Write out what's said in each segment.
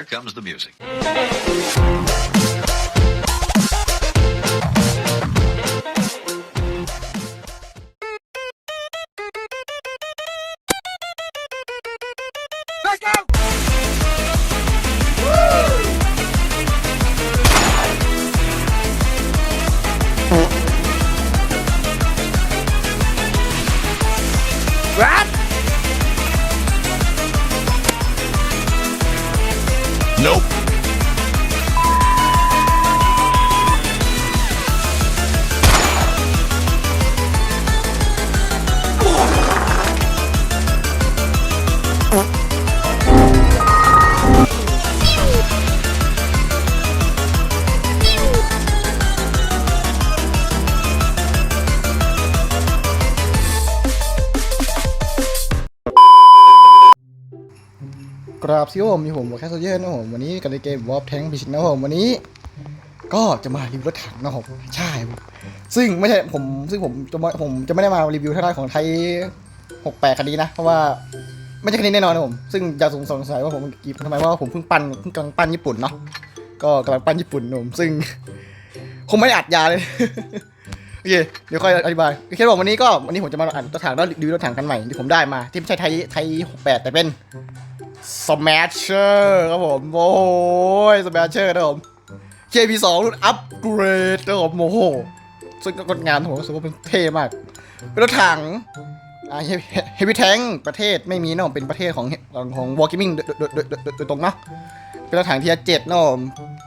Here comes the music. ซิโอมีผมวอแคสโซเยอร์นะผมวันนี้กันในเกมวอล์ฟแทงพิชิตนะผมวันนี้ ก็จะมารีวิวรถถังนะผมใช่ ซึ่งไม่ใช่ผมซึ่งผมจะไม่ผมจะไม่ได้มารีวิวทางด้านของไทย68คันนี้นะ เพราะว่าไม่ใช่คันนี้แน่นอนนะผม ซึ่งอย่าสงสงสัยว่าผมกีบทำไมว่าผมเพิ่งปั้นเพิ่งกำลังปั้นญี่ปุ่นเนาะก็กำลังปั้นญี่ปุ่นนะผมซึ่งคงไม่อัดยาเลยโอเคเดี๋ยวค่อยอธิบายแค่บอกวันนี้ก็วันนี้ผมจะมาอ่านรถถังแล้วรีวิวรถถังคันใหม่ที่ผมได้มา ที่ไม่ใช่ไทยไทย68แต่เป็น Smasher ครับผมโอ้โห Smasher นะครับผม KP2 รุ่นอัปเกรดนะครับผมโอ้โหซึ่งก็งานผมรู้สึกว่าเป็นเท่มาก เป็นรถถังอ่าเฮฟวี่แทงประเทศไม่มีนะผมเป็นประเทศของของของวอลกิมิงโดยโดยตรงเนาะเป็นรถถังทีเจ็ดนะผม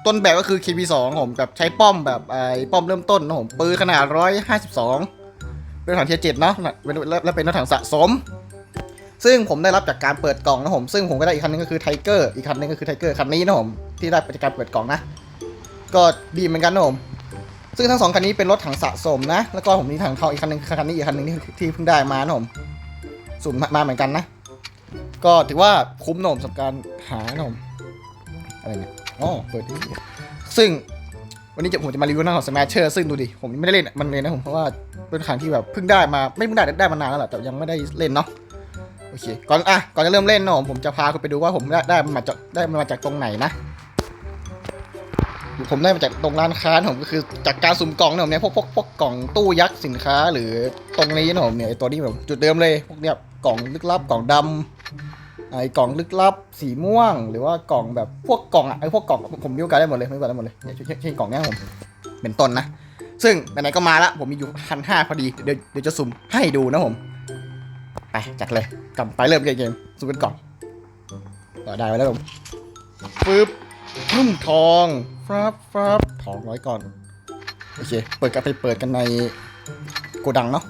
ต้นแบบก็คือ KP2 ผมแบบใช้ป้อมแบบไอ้ป้อมเริ่มต้นนะผมปืนขนาด 152 เป็นรถถังทีเจ็ดเนาะและเป็นรถถังสะสม ซึ่งผมได้รับจากการเปิดกล่องนะผมซึ่งผมก็ได้อีกคันนึงก็คือไทเกอร์อีกคันนึงก็คือไทเกอร์คันนี้นะผมที่ได้จากการเปิดกล่องนะ ก็ดีเหมือนกันนะผมซึ่งทั้งสองคันนี้เป็นรถถังสะสมนะ แล้วก็ผมมีถังเขาอีกคันนึงคือคันนี้อีกคันนึงที่เพิ่งได้มานะผมสุ่มมาเหมือนกันนะ ก็ถือว่าคุ้มนมสำหรับการหานมอะไรเนี่ยอ๋อเปิดดีซึ่งวันนี้จะผมจะมารีวิวหน้าของ Smasher ซึ่งดูดิ ผมยังไม่ได้เล่นมันเลยนะผมเพราะว่าเป็นถังที่แบบเพิ่งได้มาไม่เพิ่งได้ได้มานานแล้วแหละแต่ยังไม่ได้เล่นเนาะ โอเค ก่อนอะ ก่อนจะเริ่มเล่นเนาะผมจะพาคุณไปดูว่าผมได้ได้มาจากได้มาจากตรงไหนนะ ผมได้มาจากตรงร้านค้าผมก็คือจากการสุ่มกล่องเนี่ยผมเนี่ยพวกพวกพวกกล่องตู้ยักษ์สินค้า หรือตรงนี้นะผมเนี่ยไอตัวนี้แบบจุดเดิมเลยพวกเนี้ยกล่องลึกลับกล่องดำไอ้กล่องลึกลับสีม่วง หรือว่ากล่องแบบพวกกล่องอะไอ้พวกกล่องผมมีโอกาสได้หมดเลยไม่ว่าได้หมดเลยเนี่ยเช่นเช่นกล่องเนี้ยผมเป็นต้นนะซึ่งไหนๆก็มาละผมมีอยู่พันห้าพอดีเดี๋ยวเดี๋ยวจะสุ่มให้ดูนะผม ไปจัดเลยกลับไปเริ่มเกมเกมสู้กันก่อนต่อได้ไว้แล้วผมปึ๊บพึ่มทองฟับฟับทองร้อยก่อน โอเค เปิดกันไปเปิดกันในโกดังเนาะ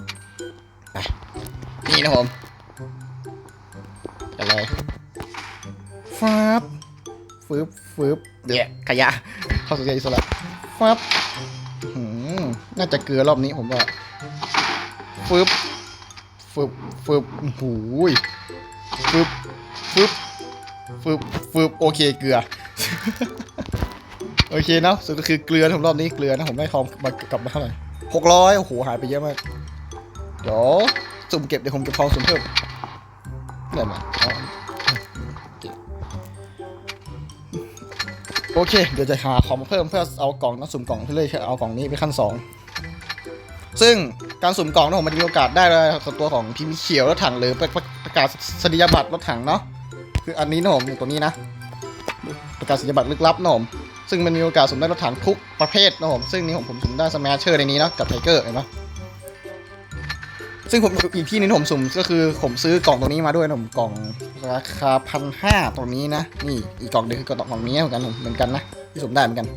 ไปนี่นะผมกันเลยฟับฟืบฟืบเดี๋ยวขยะเข้าสู่ใจอิสระฟับหืมน่าจะเกลือรอบนี้ผมว่าฟืบ ฟึบฟึบหูยฟึบฟึบฟึบฟึบโอเคเกลือ โอเคเนาะสุดก็คือเกลือนะผมรอบนี้เกลือนะผมได้ทองมากลับมาเท่าไหร่หกร้อยโอ้โหหายไปเยอะมากเดี๋ยวสุ่มเก็บเดี๋ยวผมเก็บทองสุ่มเพิ่มได้ไหมอ๋อโอเค เดี๋ยวจะหาของเพิ่มเพื่อเอากล่องนะสุ่มกล่องเพื่อเลยเอากล่องนี้ไปขั้นสอง ซึ่งการสุ่มกล่องนะผมมันจะมีโอกาสได้เลยกับตัวของพิมพ์เขียวรถถังหรือประประประกาศสัญญาบัตรรถถังเนาะคืออันนี้นะผมตัวนี้นะ ประกาศสัญญาบัตรลึกลับนะผมซึ่งมันมีโอกาสสุ่มได้รถถังทุกประเภทนะผมซึ่งนี่ผมผมสุ่มได้สมาร์เชอร์ในนี้เนาะกับไทเกอร์เห็นไหมซึ่งผมอีกที่นึงผมสุ่มก็คือผมซื้อกล่องตัวนี้มาด้วยนะผมกล่องราคาพันห้าตรงนี้นะนี่อีกกล่องหนึงคือกล่องนี้เหมือนกันผมเหมือนกันนะที่สุ่มได้เหมือนกัน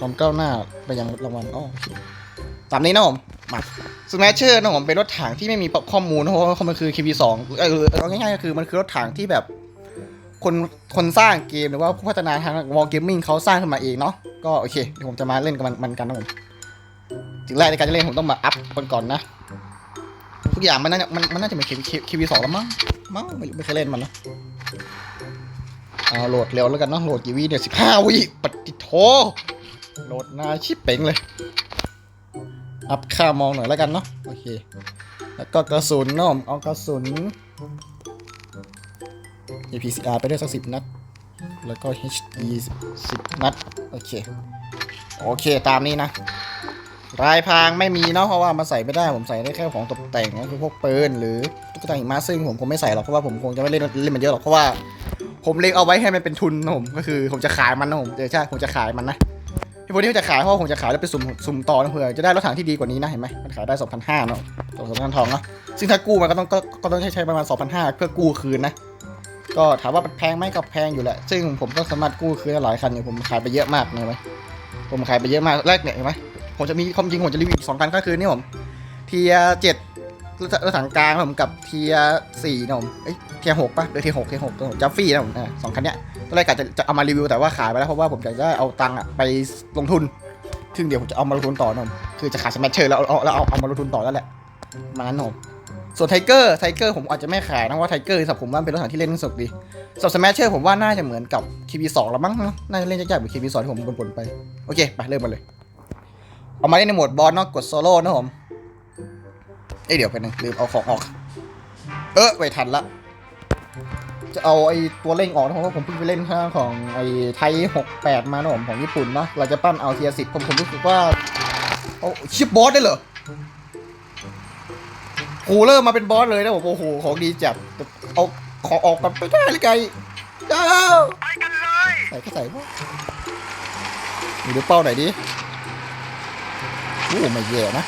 ความก้าวหน้าไปยังรางวัลอ๋อตามนี้นะผมมาสแมชเชอร์นะผมเป็นรถถังที่ไม่มีข้อมูลเพราะว่ามันคือ KV2 เออเอาง่ายๆก็คือมันคือรถถังที่แบบ คนคนสร้างเกมหรือว่าผู้พัฒนาทางวอลเกมมิ่งเขาสร้างขึ้นมาเองเนาะก็โอเคเดี๋ยวผมจะมาเล่นกับมันมันกันนะผมสิ่งแรกในการจะเล่นผมต้องมาอัพก่อนก่อนนะ ทุกอย่างมันน่าจะมันมันน่าจะเป็น KV2 แล้วมั้งมั้งไม่ไม่เคยเล่นมันนะเอาโหลดเร็วแล้วกันเนาะโหลดกี่วิเนี่ยสิบห้าวิปฏิโท โหลดนานชิบเป๋งเลย อัพค่ามองหน่อยแล้วกันเนาะ โอเค แล้วก็กระสุนเนาะเอากระสุน APCR ไปด้วยสักสิบนัด แล้วก็ HD สิบนัด โอเค โอเค ตามนี้นะ รายพางไม่มีเนาะ เพราะว่ามาใส่ไม่ได้ ผมใส่ได้แค่ของตกแต่งก็คือพวกปืนหรือตุ๊กตาหิมะซึ่งผมคงไม่ใส่หรอก เพราะว่าผมคงจะไม่เล่นเล่นมันเยอะหรอก เพราะว่าผมเล็งเอาไว้ให้มันเป็นทุนนะผม ก็คือผมจะขายมันนะผมเดี๋ยวใช่ ผมจะขายมันนะ ที่พวกนี้ผมจะขายเพราะว่าผมจะขายแล้วไปสุ่มสุ่มต่อนะเผื่อจะได้รถถังที่ดีกว่านี้นะเห็นไหมมันขายได้2,500เนาะสองพันทองเนาะซึ่งถ้ากู้มันก็ต้องก็ก็ต้องใช้ใช้ประมาณ2,500เพื่อกู้คืนนะก็ถามว่ามันแพงไหมก็แพงอยู่แหละ ซึ่งผมก็สามารถกู้คืนได้หลายคันอยู่ผมขายไปเยอะมากเห็นไหมผมขายไปเยอะมากแรกเนี่ยเห็นไหมผมจะมีความจริงผมจะรีวิวสองคันก็คือนี่ผมเทียเจ็ดรถถังกลางผมกับเทียสี่นะผมเอ้ยเทียหกปะเดี๋ยวเทียหกเทียหกตัวผมจัฟฟี่นะผมสองคันเนี้ย ตอนแรกกะจะจะเอามารีวิวแต่ว่าขายไปแล้วเพราะว่าผมอยากจะเอาตังค์อะไปลงทุน ซึ่งเดี๋ยวผมจะเอามาลงทุนต่อนะผมคือจะขายสแมชเชอร์แล้วเอาแล้วเอาเอามาลงทุนต่อแล้วแหละมาณนั้นผมส่วนไทเกอร์ไทเกอร์ผมอาจจะไม่ขายนะเพราะว่าไทเกอร์สำหรับผมว่าเป็นรถถังที่เล่นสนุกดีสำหรับสแมชเชอร์ผมว่าน่าจะเหมือนกับ KP2 แล้วมั้งน่าจะเล่นยากๆเหมือน KP2 ที่ผมบ่นๆไปโอเคไปเริ่มมาเลยเอามาเล่นในโหมดบอลเนาะกดโซโล่นะผมเอ้ยเดี๋ยวไปหนึ่งลืมเอาของออก เออไปทันละ จะเอาไอ้ตัวเร่งออกนะผมว่าผมเพิ่งไปเล่นข้างของไอ้ไทย68 มานะผมของญี่ปุ่นนะเราจะปั้นเอาเทียสิบผมผมรู้สึกว่าเอาชิปบอสได้เหรอโหเริ่มมาเป็นบอสเลยนะผมโอ้โหของดีจัดเอาของออกกันไม่ได้เลยไงเจ้าไปกันเลยใส่ก็ใส่บ้มีดูเป้าไหนดิโอ้ไม่แย่นะ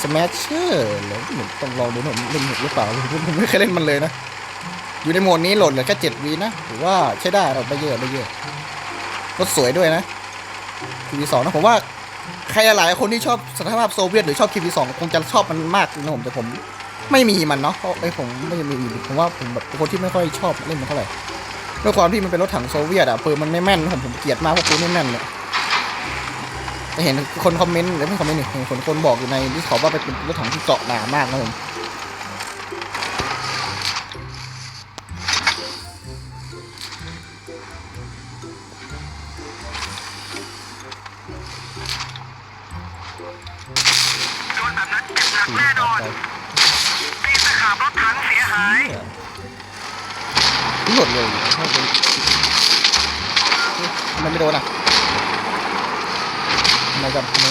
สแมชเชอร์เหรอเหมือนต้องลองดูหน่อยเล่นหรือเปล่าผมไม่เคยเล่นมันเลยนะ อยู่ในโหมดนี้โหลดเหลือแค่เจ็ดวีนะถือว่าใช้ได้เราไม่เยอะไม่เยอะรถสวยด้วยนะคีวีสองนะผมว่าใครหลายคนที่ชอบสภาพโซเวียตหรือชอบคีวีสองคงจะชอบมันมากนะผมแต่ผมไม่มีมันเนาะเพราะไอ้ยผมไม่มีผมว่าผมแบบคนที่ไม่ค่อยชอบเล่นมันเท่าไหร่ด้วยความที่มันเป็นรถถังโซเวียตอะปืนมันไม่แม่นผมผมเกลียดมากเพราะปืนไม่แม่นเนี่ยจะเห็นคนคอมเมนต์หรือไม่คอมเมนต์นี่เห็นคนคนบอกอยู่ในดิสคอร์ว่าเป็นรถถังที่เกาะหนามากนะผม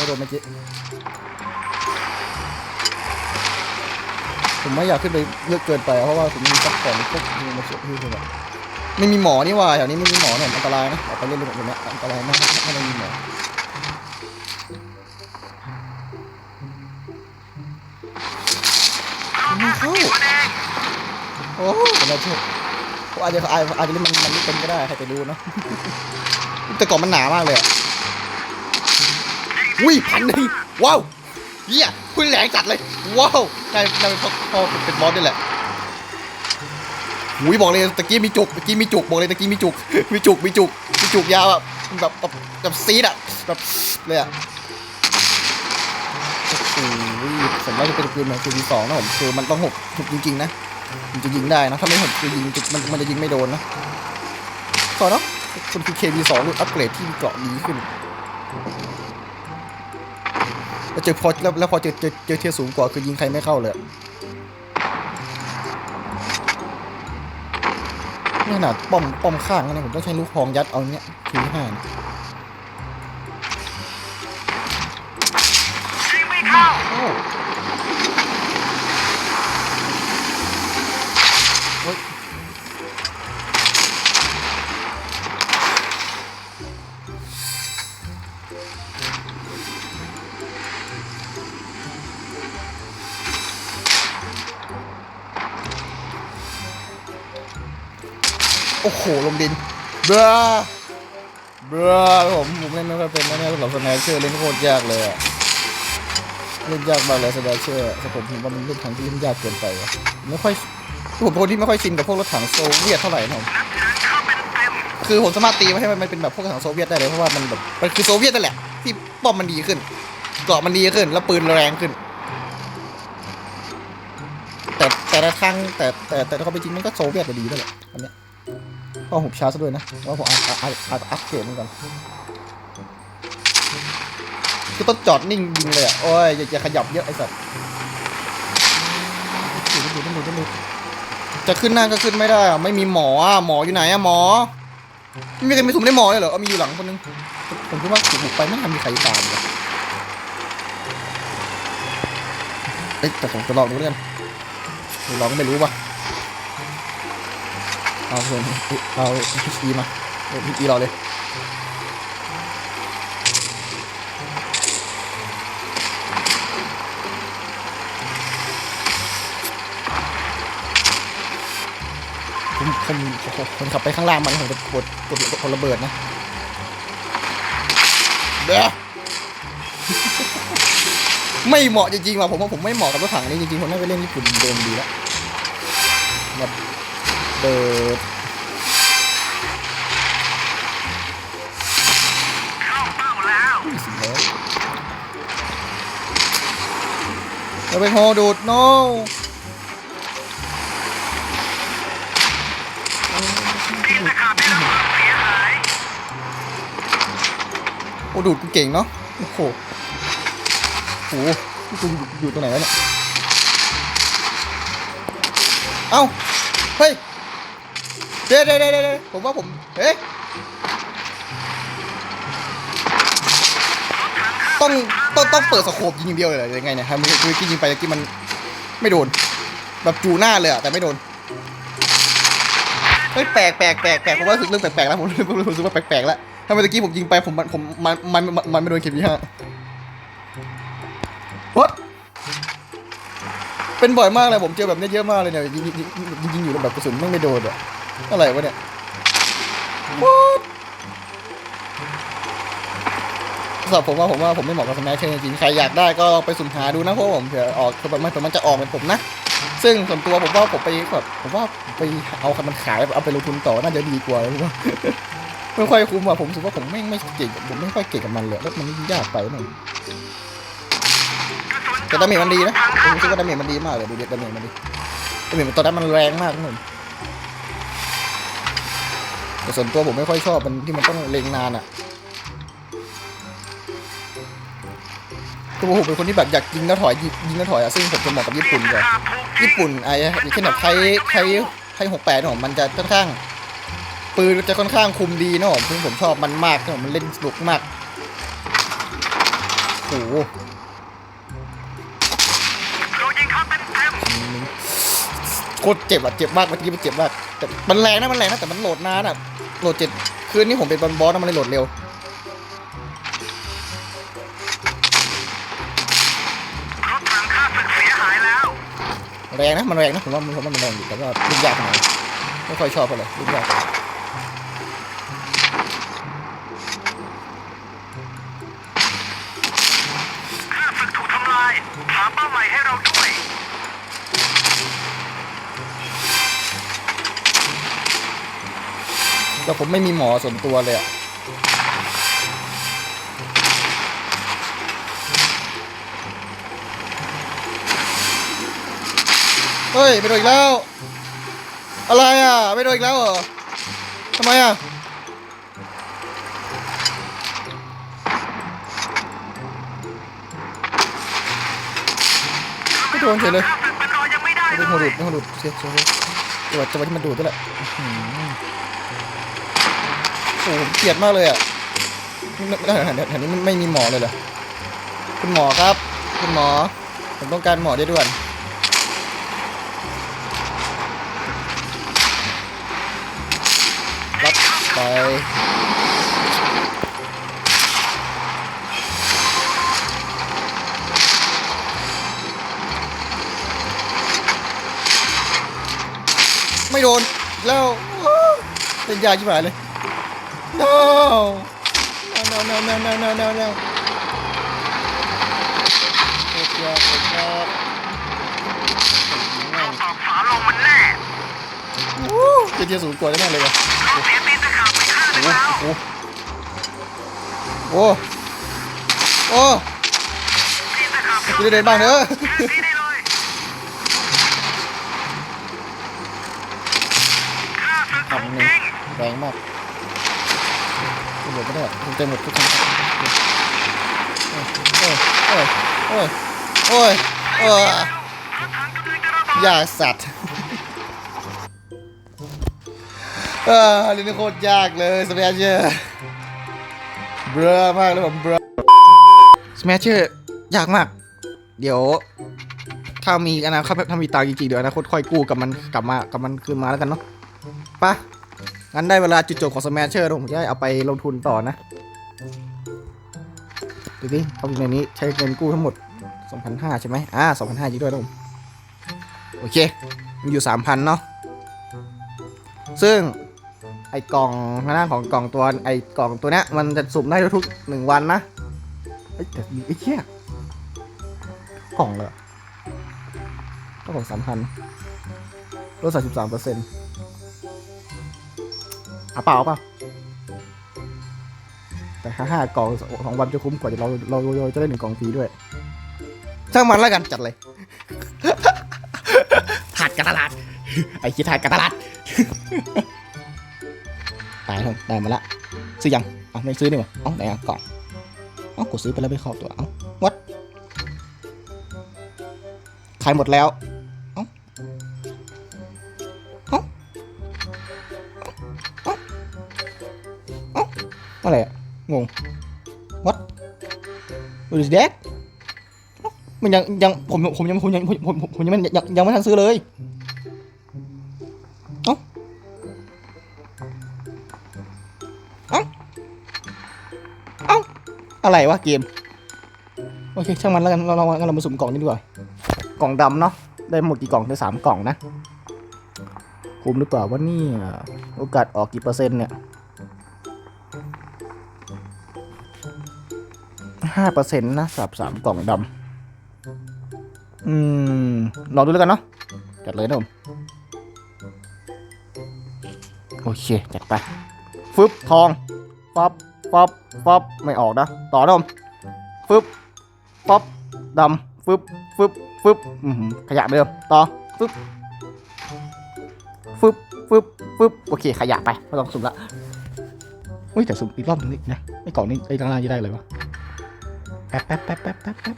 โดนเมื่อกี้ผมไม่อยากขึ้นไปเยอะเกินไปเพราะว่าผมมีซัพพอร์ตพวกนี้มาช่วยคือแบบไม่มีหมอนี่ว่าแถวนี้ไม่มีหมอเนี่ยอันตรายนะออกไปเล่นเรื่องแบบนี้อันตรายมากถ้าไม่มีหมอไม่เข้ามันเอโอ้ผมไม่เชื่อผมอาจจะอาจอาจะเล่นมันมันไม่เป็นก็ได้ใครไปรู้เนาะแต่ก่อนมันหนามากเลยอะ อุ้ยพันหนึ่งว้าวเฮียคุณแรงจัดเลย ว้าวกลายกลายเป็นพอพอเป็นบอสนี่แหละอุ้ยบอกเลยตะกี้มีจุกตะกี้มีจุกบอกเลยตะกี้มีจุก มีจุกมีจุกมีจุกยาวอะแบบแบบแบบซีดอะแบบเลยอะโอ้โหผมว่าจะเป็นปืนของคืนที่สองนะผมคือมันต้องหกถูกจริงๆนะมันจะยิงได้นะถ้าไม่หกจะยิงมันมันจะยิงไม่โดนนะขอเนาะคุณคือ KB2 รุ่นอัปเกรดที่เกราะดีขึ้น เจอพอแล้วแล้วพอเจอเจอเจอเทียสูงกว่าคือยิงใครไม่เข้าเลยนี่ขนาดป้อมป้อมข้างนะผมต้องใช้ลูกพองยัดเอาเนี้ยทีห้านะยิงไม่เข้า อ้โห ลงดิน เบ้อเบ้อผมผมเล่นไม่ค่อยเป็นนะเนี่ยสำหรับสแนเชอร์เล่นโคตรยากเลยอะเล่นยากมากเลยสบาเชื่อแต่ผมเห็นว่ามันเล่นทางที่เล่นยากเกินไปว่ะไม่ค่อยผมคนที่ไม่ค่อยชินกับพวกรถถังโซเวียตเท่าไหร่นะผมคือผมสามารถตีมาให้มันเป็นแบบพวกรถถังโซเวียตได้เลยเพราะว่ามันแบบมันคือโซเวียตนั่นแหละที่ป้อมมันดีขึ้นเกราะมันดีขึ้น แล้วปืนแรงขึ้น แต่แต่ละทางแต่แต่แต่ความเป็นจริงมันก็โซเวียตจะดีด้วยแหละอันเนี้ย ก็หุบช้าซะด้วยนะว่าผมอาจอาจอาจอัพเกรดมันก่อนคือต้องจอดนิ่งยิงเลยอะโอ้ยอย่าอย่าขยับเยอะไอ้สัสดูดูดูดูดูจะขึ้นหน้าก็ขึ้นไม่ได้อะไม่มีหมออะหมออยู่ไหนอะหมอไม่มีใครมีถุงได้หมอเลยเหรอเอามีอยู่หลังคนนึงผมคิดว่าบุกไปไม่ทันมีใครตามเลยเอ้ยแต่ผมจะลองดูแล้วกันลองก็ไม่รู้ป่ะ เอาส่วนเอาพีซีมาพีซีรอเลยผมผมผมขับไปข้างล่างมันผมจะกดกดกดระเบิดนะเด้อไม่เหมาะจริงๆว่ะผมว่าผมไม่เหมาะกับรถถังนี้จริงๆผมน่าไปเล่นญี่ปุ่นเดิมดีแล้ว เบิดเราไปโฮดูดโน่โอ้ดูดกูเก่งเนาะ โอ้โหโอ้กูอยู่ตรงไหนวะเนี่ย เอ้า เฮ้ย เดี๋ยวเดี๋ยวเดี๋ยวเดี๋ยวผมว่าผมเอ๊ะต้องต้องต้องเปิดสโคปยิงอย่างเดียวเลยเหรอยังไงเนี่ยทำไมคือยิงไปตะกี้มันไม่โดน แบบจูหน้าเลยอะแต่ไม่โดนเฮ้ยแปลกแปลกแปลกแปลกผมว่ารู้สึกเรื่องแปลกๆแล้วผมผมรู้สึกว่าแปลกๆแล้วทำไมตะกี้ผมยิงไปผมมันผมมันมันมันไม่โดนเข็มยี่ห้า What เป็นบ่อยมากเลยผมเจอแบบนี้เยอะมากเลยเนี่ยยิงยิงยิงอยู่แล้วแบบกระสุนไม่ไม่โดนอะ อะไรวะเนี่ย What สำหรับผมว่าผมว่าผมไม่เหมาะกับสแมชเชอร์จริงๆใครอยากได้ก็ไปสุ่มหาดูนะเพราะผมเผื่อออกคือแบบมันมันจะออกเป็นผมนะ ซึ่งส่วนตัวผมว่าผมไปแบบผมว่าไปเอาคันมันขายเอาไปลงทุนต่อน่าจะดีกว่าผมว่าไม่ค่อยคุ้มอะผมรู้สึกว่าผมไม่ไม่เก่งผมไม่ค่อยเก่งกับมันเลยแล้วมันยากไปหน่อยแต่ดาเมจมันดีนะผมรู้สึกว่าดาเมจมันดีมากเลยดูเด็ดดาเมจมันดีดาเมจมันตอนนั้นมันแรงมากนะผม แต่ส่วนตัวผมไม่ค่อยชอบมันที่มันต้องเล็งนานอะตัวผมเป็นคนที่แบบอยากยิงแล้วถอยยิงแล้วถอยอะซึ่งผมจะเหมาะกับญี่ปุ่นกว่าญี่ปุ่นไอ้อย่างเช่นแบบไทยไทยไทยหกแปดเนอะมันจะค่อนข้างปืนจะค่อนข้างคุมดีเนอะซึ่งผมชอบมันมากนะมันเล่นสนุกมากโอ้โหโคตรเจ็บอะเจ็บมากเมื่อกี้มันเจ็บมากแต่มันแรงนะมันแรงนะแต่มันโหลดนานอะ โหลดเจ็ดคืนนี้ผมเป็นบอลบอสนะมันเลยโหลดเร็วรถถังข้าศึกเสียหายแล้วแรงนะ มันแรงนะ ผมว่ามันผมว่ามันแรงอยู่แต่ว่าลูกยากหน่อยไม่ค่อยชอบเท่าไหร่ลูกยาก แต่ผมไม่มีหมอส่วนตัวเลยอะเฮ้ยไม่โดนอีกแล้ว อะไรอะไม่โดนอีกแล้วเหรอทำไมอะไม่โดนเฉยเลยข้าศึกมันรอยังไม่ได้ไม่เลเป็นหัวหลุยดไม่หัวหลุดเสียเสียเสียจังหวะจังหวะที่มันดูดด้วยแหละอื้อหือ โอ้โหเกลียดมากเลยอะไม่ไม่ม่แถวนี้ไม่มีหมอเลยเหรอคุณหมอครับ คุณหมอ ผมต้องการหมอได้ด่วนรับไปไม่โดนแล้วอ้าวเป็นยาชิบหายเลย No! No, no, no, no, no, no, no, no. Good job, good job. เอาตอกฝาลงมันแน่ Woo! เป็นเทียร์ศูนย์กว่าได้แน่เลยอะเขาเสียตีนตะขาบไปข้างหนึ่งโอ้แล้วโหโอ้โหโอ้ตีนตะขาบกูจะเดินบ้างเนอะแค่ที่เลยข้าศึกของจริง แรงมาก ตำรวจไม่ได้ผมเต็มหมดทุกคนโอ้ยโอ้ยโอ้ยโอ้ยโอ้ยรถถังกำลังจะระเบิดอย่าสัตว์เออเรื่องนี้โคตรยากเลยสเปเชอร์เบลอมากเลยผมเบลอสเปเชอร์ยากมาก เดี๋ยว ถ้ามีอนาคตถ้ามีตังค์จริงๆเดี๋ยวอนาคตค่อยกู้กับมันกลับมากับมันคืนมาแล้วกันเนาะไปะ งั้นได้เวลาจุดจบของสแมชเชอร์ล้วผมจะเอาไปลงทุนต่อนะดูดิเอาในนี้ใช้เงินกู้ทั้งหมด 2,500 ใช่ไหมอ่า2,500จริงด้วยนะผมโอเคมีอยู่ 3,000 เนาะซึ่งไอ้กล่องหน้าของกล่องตัวไอ้กล่องตัวเนี้ยมันจะสุ่มได้ทุกหนึ่งวันนะเอ้แต่ไอ้เชี่ยกล่องเลยเหรอก็ของสามพันลดสามสิบสามเปอร์เซ็นต์าเปล่าเอาเปล่าแต่ห้าห้ากล่องสองวันจะคุ้มกว่าเราเราเราจะได้หนึ่งกล่องฟรีด้วย ช่างมันแล้วกันจัดเลยถาดการตลาด ไอ้คิดถาดการตลาด ตายแล้วได้มาละซื้อยังเอ้าไม่ซื้อนี่หว่าเอ้าไหนอะกล่องเอ้ากูซื้อไปแล้วไม่ครอบตัวเอ้าวัดขายหมดแล้ว อะไรอะงงวัดดูดิเด็กมันยังยังผมผมยังผมยังผมผมผมยังไม่ยังยังไม่ทันซื้อเลยอะไรวะเกม โอเคช่างมันแล้วกันเราเราเรามาสุ่มกล่องนี้ดีกว่ากล่องดำเนาะได้หมดกี่กล่องได้สามกล่องนะคุ้มหรือเปล่าวะเนี่โอกาสออกกี่เปอร์เซ็นต์เนี่ย ห้าเปอร์เซ็นต์นะสำหรับสามกล่องดำอืมลองดูแล้วกันเนาะจัดเลยนะผมโอเค จัดไป ฟึบทองป๊อปป๊อปป๊อปไม่ออกนะ ต่อนะผมฟึบป๊อปดำฟึบฟึบฟึบขยะเหมือนเดิมต่อฟึบฟึบฟึบฟึบโอเค ขยะไปไม่ต้องสุ่มละอุ้ยแต่สุ่มอีกรอบนึงนี่นะไอ้กล่องนี้ไอ้ทางล่างจะได้เลยวะ แป๊บแป๊บแป๊บแป๊บแป๊บแป๊บ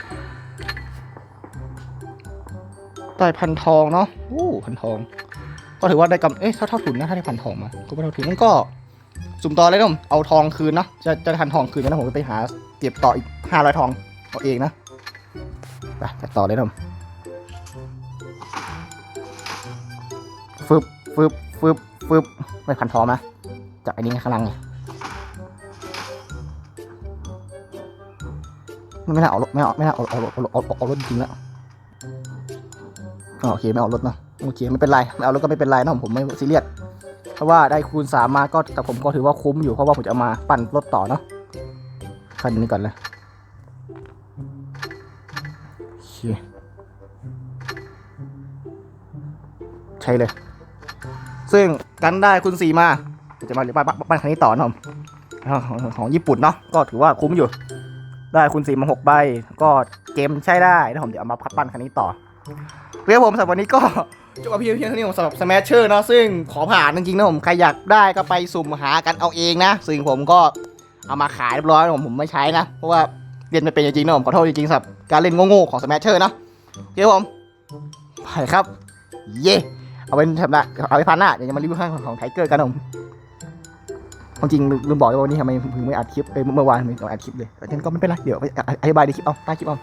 ได้พันทองเนาะโอ้พันทอง ก็ถือว่าได้กำเอ๊ะเท่าเท่าทุนนะถ้าได้พันทองมา ก็ไม่เท่าทุนนั่นก็ สุ่มต่อเลยนะผมเอาทองคืนเนาะ จะจะทันทองคืนนะผมไปหาเก็บต่ออีกห้าร้อยทองเอาเองนะไปต่อเลยนะผมฟึบฟึบฟึบฟึบไม่พันทองนะจากไอ้นี้ข้างล่างไง ไม่น่าเอารถไม่เอาไม่น่าเอาเอาเอาเอาเอาเอารถจริงแล้วโอเคไม่เอารถเนาะโอเคไม่เป็นไรไม่เอารถก็ไม่เป็นไรนะผมผมไม่ซีเรียสเพราะว่าได้คูณสามมาก็แต่ผมก็ถือว่าคุ้มอยู่เพราะว่าผมจะมาปั่นรถต่อเนาะคันนี้ก่อนเลยโอเคใช่เลย ซึ่งกันได้คูณสี่มาจะมาปั่นปั่นคันนี้ต่อนะผมของของญี่ปุ่นเนาะก็ถือว่าคุ้มอยู่ ได้คูณสี่มาหกใบ ก็เกมใช้ได้นะผมเดี๋ยวเอามาปั่นคันนี้ต่อเพื่อผมสำหรับวันนี้ก็จบเพียงเพียงเท่านี้ผมสำหรับ Smasher เนาะซึ่งขอผ่านจริงๆนะผมใครอยากได้ก็ไปสุ่มหากันเอาเองนะ ซึ่งผมก็เอามาขายเรียบร้อยผมผมไม่ใช้นะ เพราะว่าเรียนไม่เป็นจริงๆนะผมขอโทษจริงๆสำหรับการเล่นโง่ๆของ Smasher นะโอเคครับผมไปครับ เย่เอาเป็นทำละเอาไปพันหน้าเดี๋ยวจะมารีวิวข้างของไทเกอร์กันนะผม ความจริงลืมบอกไปว่าวันนี้ทำไมถึงไม่อัดคลิปเอ้ยเมื่อวานไม่อัดคลิปเลยแต่ฉันก็ไม่เป็นไรเดี๋ยวอธิบายในคลิปเอาใต้คลิปเอา